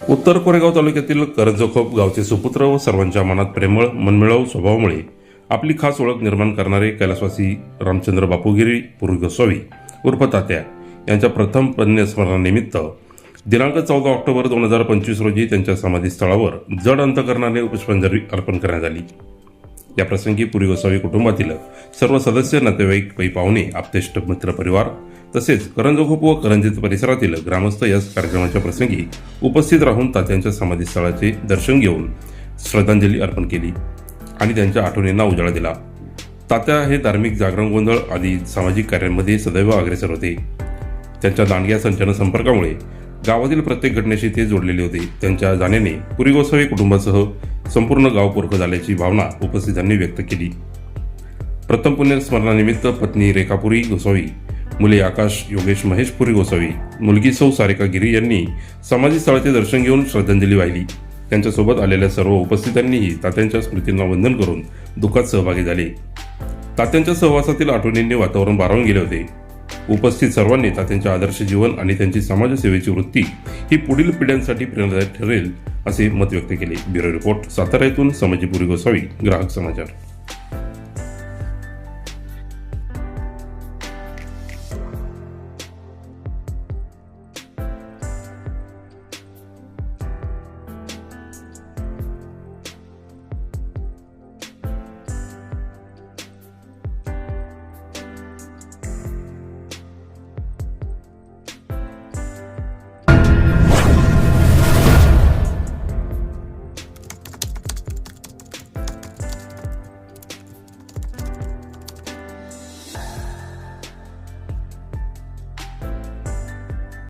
उत्तर कोरेगाव तालुक्यातील करंजखोप गावचे सुपुत्र व सर्वांच्या मनात प्रेमळ मनमिळाऊ स्वभावामुळे आपली खास ओळख निर्माण करणारे कैलासवासी रामचंद्र बापूगिरी पूर्वी उर्फ तात्या यांच्या प्रथम पुण्यस्मरणानिमित्त दिनांक चौदा ऑक्टोबर दोन हजार पंचवीस रोजी त्यांच्या समाधीस्थळावर जड अंतकरणाने पुष्पांजली अर्पण करण्यात आली. या प्रसंगी पुरी गोसावी कुटुंबातील सर्व सदस्य नातेवाईक पै पाहुणे आपतेष्ट मित्रपरिवार तसेच करंजखोप व करंजित परिसरातील ग्रामस्थ या कार्यक्रमाच्या प्रसंगी उपस्थित राहून तात्यांच्या समाधीस्थळाचे दर्शन घेऊन श्रद्धांजली अर्पण केली आणि त्यांच्या आठवणींना उजाळा दिला. तात्या हे धार्मिक जागरण गोंधळ आदी सामाजिक कार्यांमध्ये सदैव अग्रेसर होते. त्यांच्या दांडग्या संचलन संपर्कामुळे गावातील प्रत्येक घटनेशी ते जोडलेले होते. त्यांच्या जाण्याने पुरी गोसावी कुटुंबासह संपूर्ण गाव पोरखं झाल्याची भावना उपस्थितांनी व्यक्त केली. प्रथम पुण्यस्मरणानिमित्त पत्नी रेखापुरी गोसावी मुले आकाश योगेश महेश पुरी गोसावी मुलगी सौ सारिका गिरी यांनी समाधी स्थळाचे दर्शन घेऊन श्रद्धांजली वाहिली. त्यांच्यासोबत आलेल्या सर्व उपस्थितांनीही तात्यांच्या स्मृतींना वंदन करून दुःखात सहभागी झाले. तात्यांच्या सहवासातील आठवणींनी वातावरण भारावून गेले होते. उपस्थित सर्वांनी तात्यांचे आदर्श जीवन आणि त्यांची समाजसेवेची वृत्ती ही पुढील पिढ्यांसाठी प्रेरणादायक ठरेल असे मत व्यक्त केले. ब्युरो रिपोर्ट सातारा येथून समाजीपुरी गोसावी ग्राहक समाचार.